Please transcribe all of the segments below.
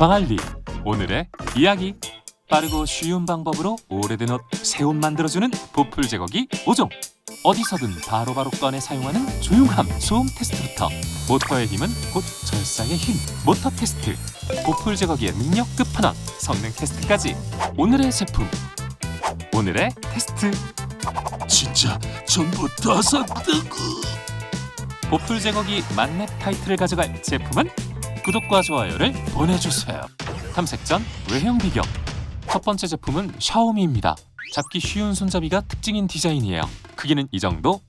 광안리 오늘의 이야기. 빠르고 쉬운 방법으로 오래된 옷, 새 옷 만들어주는 보풀 제거기 5종. 어디서든 바로바로 꺼내 사용하는 조용함 소음 테스트부터. 모터의 힘은 곧 절삭의 힘 모터 테스트. 보풀 제거기의 능력 끝판왕 성능 테스트까지. 오늘의 제품. 오늘의 테스트. 진짜 전부 다 샀다고. 보풀 제거기 만렙 타이틀을 가져갈 제품은 구독과 좋아요를 보내주세요. 탐색전 외형 비교 첫 번째 제품은 샤오미입니다. 잡기 쉬운 손잡이가 특징인 디자인이에요. 크기는 이 정도,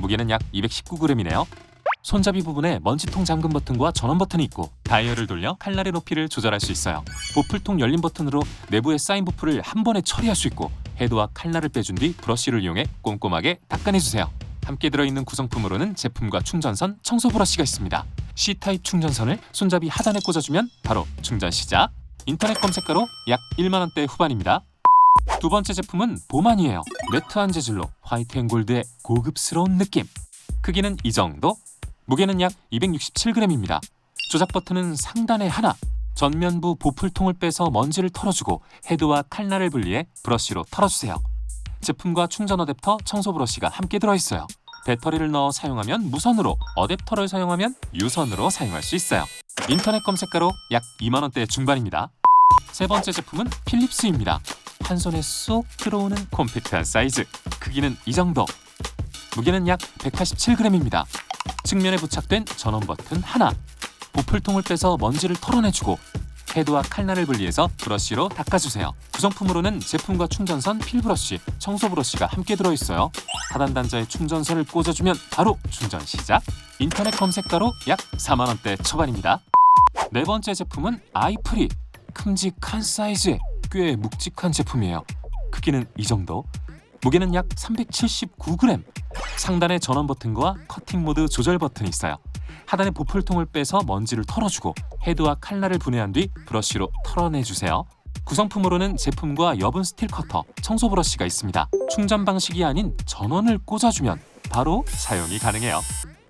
무게는 약 219g이네요. 손잡이 부분에 먼지통 잠금 버튼과 전원 버튼이 있고 다이얼을 돌려 칼날의 높이를 조절할 수 있어요. 보풀통 열림 버튼으로 내부에 쌓인 부풀을 한 번에 처리할 수 있고 헤드와 칼날을 빼준 뒤 브러쉬를 이용해 꼼꼼하게 닦아내주세요. 함께 들어있는 구성품으로는 제품과 충전선, 청소 브러쉬가 있습니다. C타입 충전선을 손잡이 하단에 꽂아주면 바로 충전 시작. 인터넷 검색가로 약 1만 원대 후반입니다. 두 번째 제품은 보만이에요. 매트한 재질로 화이트 앤 골드의 고급스러운 느낌. 크기는 이 정도. 무게는 약 267g입니다. 조작 버튼은 상단에 하나. 전면부 보풀통을 빼서 먼지를 털어주고 헤드와 칼날을 분리해 브러쉬로 털어주세요. 제품과 충전 어댑터, 청소 브러쉬가 함께 들어있어요. 배터리를 넣어 사용하면 무선으로, 어댑터를 사용하면 유선으로 사용할 수 있어요. 인터넷 검색가로 약 2만 원대 중반입니다. 세 번째 제품은 필립스입니다. 한 손에 쏙 들어오는 콤팩트한 사이즈. 크기는 이 정도. 무게는 약 187g입니다. 측면에 부착된 전원 버튼 하나. 보풀통을 빼서 먼지를 털어내주고 헤드와 칼날을 분리해서 브러쉬로 닦아주세요. 구성품으로는 제품과 충전선, 필브러쉬, 청소 브러쉬가 함께 들어있어요. 하단 단자에 충전선을 꽂아주면 바로 충전 시작. 인터넷 검색가로 약 4만 원대 초반입니다. 네 번째 제품은 아이프리. 큼직한 사이즈에 꽤 묵직한 제품이에요. 크기는 이 정도. 무게는 약 379g. 상단에 전원 버튼과 커팅 모드 조절 버튼이 있어요. 하단에 보풀통을 빼서 먼지를 털어주고 헤드와 칼날을 분해한 뒤 브러쉬로 털어내주세요. 구성품으로는 제품과 여분 스틸 커터, 청소 브러쉬가 있습니다. 충전 방식이 아닌 전원을 꽂아주면 바로 사용이 가능해요.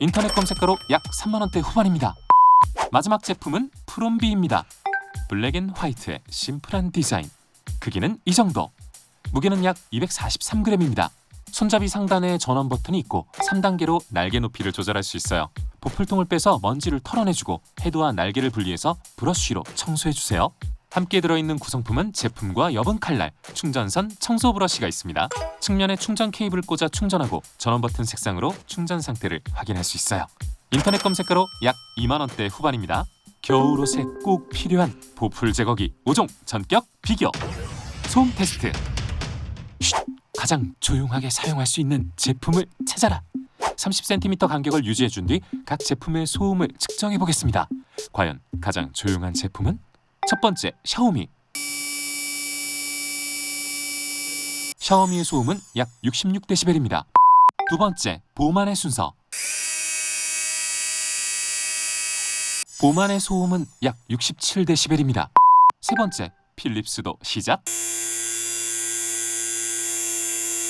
인터넷 검색가로 약 3만 원대 후반입니다. 마지막 제품은 프롬비입니다. 블랙 앤 화이트의 심플한 디자인. 크기는 이 정도. 무게는 약 243g입니다. 손잡이 상단에 전원 버튼이 있고 3단계로 날개 높이를 조절할 수 있어요. 보풀통을 빼서 먼지를 털어내주고 헤드와 날개를 분리해서 브러쉬로 청소해주세요. 함께 들어있는 구성품은 제품과 여분 칼날, 충전선, 청소 브러쉬가 있습니다. 측면에 충전 케이블을 꽂아 충전하고 전원 버튼 색상으로 충전 상태를 확인할 수 있어요. 인터넷 검색가로 약 2만 원대 후반입니다. 겨울옷에 꼭 필요한 보풀 제거기 5종 전격 비교. 소음 테스트. 쉿, 가장 조용하게 사용할 수 있는 제품을 찾아라. 30cm 간격을 유지해 준 뒤 각 제품의 소음을 측정해 보겠습니다. 과연 가장 조용한 제품은 첫 번째 샤오미. 샤오미의 소음은 약 66dB입니다. 두 번째 보만의 순서. 보만의 소음은 약 67dB입니다. 세 번째 필립스도 시작.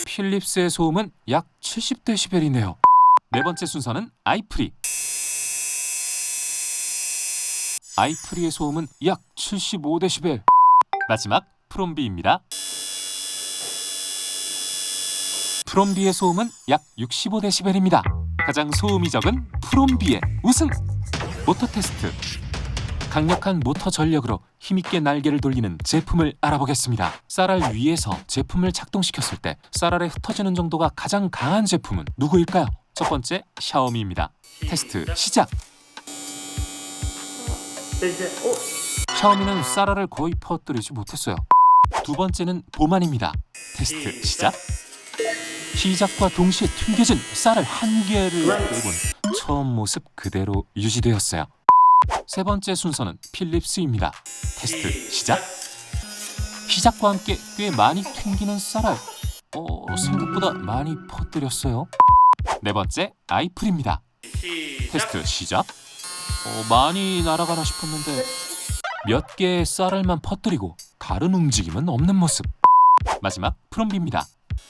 필립스의 소음은 약 70dB이네요. 네 번째 순서는 아이프리. 아이프리의 소음은 약 75dB. 마지막 프롬비입니다. 프롬비의 소음은 약 65dB입니다. 가장 소음이 적은 프롬비의 우승. 모터 테스트. 강력한 모터 전력으로 힘있게 날개를 돌리는 제품을 알아보겠습니다. 쌀알 위에서 제품을 작동시켰을 때 쌀알에 흩어지는 정도가 가장 강한 제품은 누구일까요? 첫 번째 샤오미입니다. 테스트 시작. 샤오미는 쌀알을 거의 퍼뜨리지 못했어요. 두 번째는 보만입니다. 테스트 시작. 시작과 동시에 튕겨진 쌀알 한 개를 빼곤 처음 모습 그대로 유지되었어요. 세 번째 순서는 필립스입니다. 테스트 시작. 시작과 함께 꽤 많이 튕기는 쌀알. 어, 생각보다 많이 퍼뜨렸어요. 네 번째 아이플입니다. 테스트 시작. 어, 많이 날아가나 싶었는데 몇 개의 쌀알만 퍼뜨리고 다른 움직임은 없는 모습. 마지막 프롬비입니다.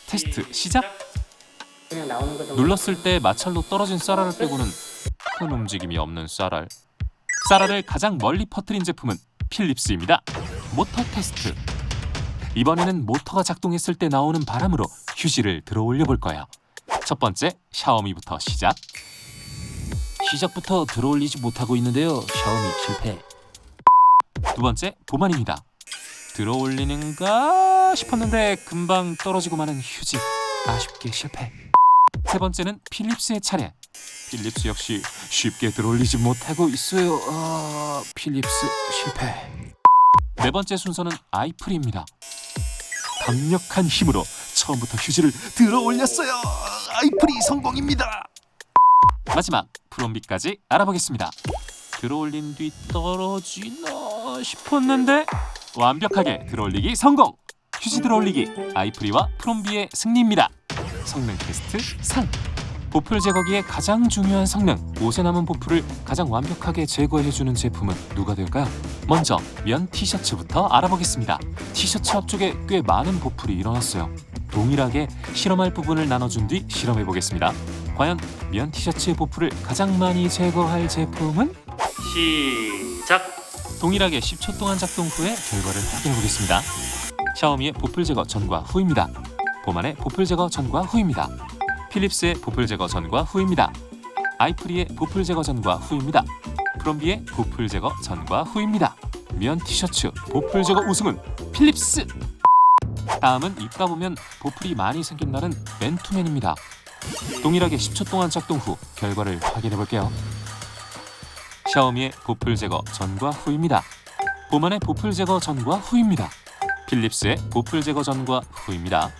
테스트 시작. 눌렀을 때 마찰로 떨어진 쌀알을 빼고는 큰 움직임이 없는 쌀알. 쌀알을 가장 멀리 퍼뜨린 제품은 필립스입니다. 모터 테스트. 이번에는 모터가 작동했을 때 나오는 바람으로 휴지를 들어 올려 볼 거예요. 첫 번째 샤오미부터 시작. 시작부터 들어올리지 못하고 있는데요. 샤오미 실패. 두 번째 보만입니다. 들어 올리는가 싶었는데 금방 떨어지고 마는 휴지. 아쉽게 실패. 세 번째는 필립스의 차례. 필립스 역시 쉽게 들어 올리지 못하고 있어요. 아, 필립스 실패. 네 번째 순서는 아이프리입니다. 강력한 힘으로 처음부터 휴지를 들어 올렸어요. 아이프리 성공입니다. 마지막 프롬비까지 알아보겠습니다. 들어 올린 뒤 떨어지나 싶었는데 완벽하게 들어 올리기 성공. 휴지 들어 올리기 아이프리와 프롬비의 승리입니다. 성능 테스트 상. 보풀 제거기의 가장 중요한 성능, 옷에 남은 보풀을 가장 완벽하게 제거해주는 제품은 누가 될까요? 먼저 면 티셔츠부터 알아보겠습니다. 티셔츠 앞쪽에 꽤 많은 보풀이 일어났어요. 동일하게 실험할 부분을 나눠준 뒤 실험해 보겠습니다. 과연 면 티셔츠의 보풀을 가장 많이 제거할 제품은? 시작. 동일하게 10초 동안 작동 후에 결과를 확인해 보겠습니다. 샤오미의 보풀 제거 전과 후입니다. 보만의 보풀 제거 전과 후입니다. 필립스의 보풀 제거 전과 후입니다. 아이프리의 보풀 제거 전과 후입니다. 프롬비의 보풀 제거 전과 후입니다. 면 티셔츠 보풀 제거 우승은 필립스. 다음은 입가 보면 보풀이 많이 생긴 날은 맨투맨입니다. 동일하게 10초 동안 작동 후 결과를 확인해 볼게요. 샤오미의 보풀 제거 전과 후입니다. 보만의 보풀 제거 전과 후입니다. 필립스의 보풀 제거 전과 후입니다.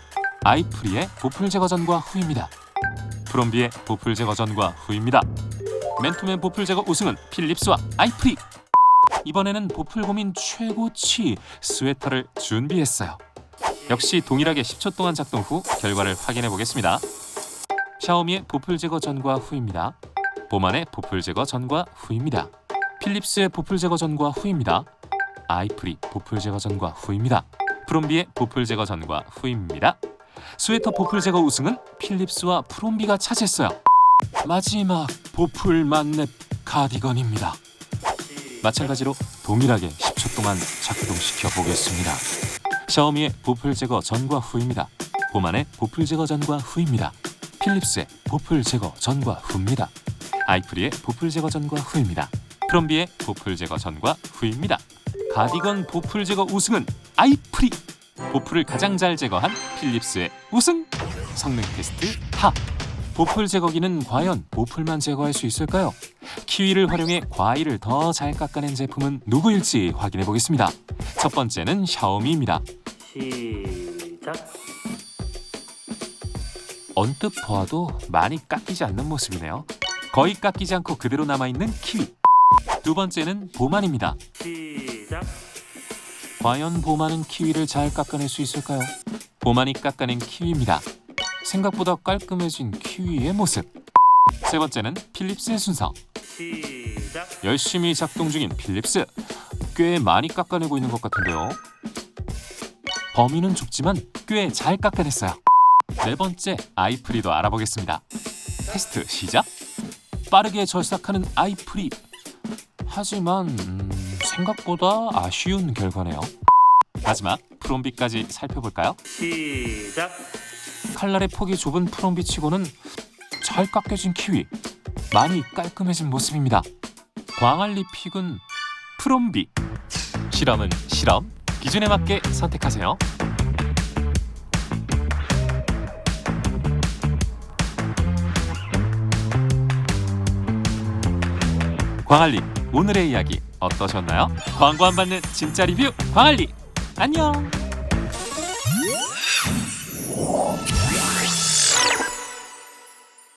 아이프리의 보풀 제거 전과 후입니다. 프롬비의 보풀 제거 전과 후입니다. 맨투맨 보풀 제거 우승은 필립스와 아이프리. 이번에는 보풀 고민 최고치 스웨터를 준비했어요. 역시 동일하게 10초 동안 작동 후 결과를 확인해 보겠습니다. 샤오미의 보풀 제거 전과 후입니다. 보만의 보풀 제거 전과 후입니다. 필립스의 보풀 제거 전과 후입니다. 아이프리 보풀 제거 전과 후입니다. 프롬비의 보풀 제거 전과 후입니다. 스웨터 보풀 제거 우승은 필립스와 프롬비가 차지했어요. 마지막 보풀 만렙 가디건입니다. 마찬가지로 동일하게 10초 동안 작동시켜 보겠습니다. 샤오미의 보풀 제거 전과 후입니다. 보만의 보풀 제거 전과 후입니다. 필립스의 보풀 제거 전과 후입니다. 아이프리의 보풀 제거 전과 후입니다. 프롬비의 보풀 제거 전과 후입니다. 가디건 보풀 제거 우승은 아이프리. 보풀을 가장 잘 제거한 필립스의 우승. 성능 테스트 하. 보풀 제거기는 과연 보풀만 제거할 수 있을까요? 키위를 활용해 과일을 더 잘 깎아낸 제품은 누구일지 확인해 보겠습니다. 첫 번째는 샤오미입니다. 시작. 언뜻 보아도 많이 깎이지 않는 모습이네요. 거의 깎이지 않고 그대로 남아있는 키위. 두 번째는 보만입니다. 시작. 과연 보만은 키위를 잘 깎아낼 수 있을까요? 보만이 깎아낸 키위입니다. 생각보다 깔끔해진 키위의 모습. 세 번째는 필립스의 순서. 시작. 열심히 작동 중인 필립스. 꽤 많이 깎아내고 있는 것 같은데요. 범위는 좁지만 꽤 잘 깎아냈어요. 네 번째 아이프리도 알아보겠습니다. 테스트 시작. 빠르게 절삭하는 아이프리. 하지만 음, 생각보다 아쉬운 결과네요. 마지막 프롬비까지 살펴볼까요? 시작. 칼날의 폭이 좁은 프롬비치고는 잘 깎여진 키위. 많이 깔끔해진 모습입니다. 광안리 픽은 프롬비. 실험은 실험. 기준에 맞게 선택하세요. 광안리 오늘의 이야기 어떠셨나요? 광고 안 받는 진짜 리뷰 광안리 안녕.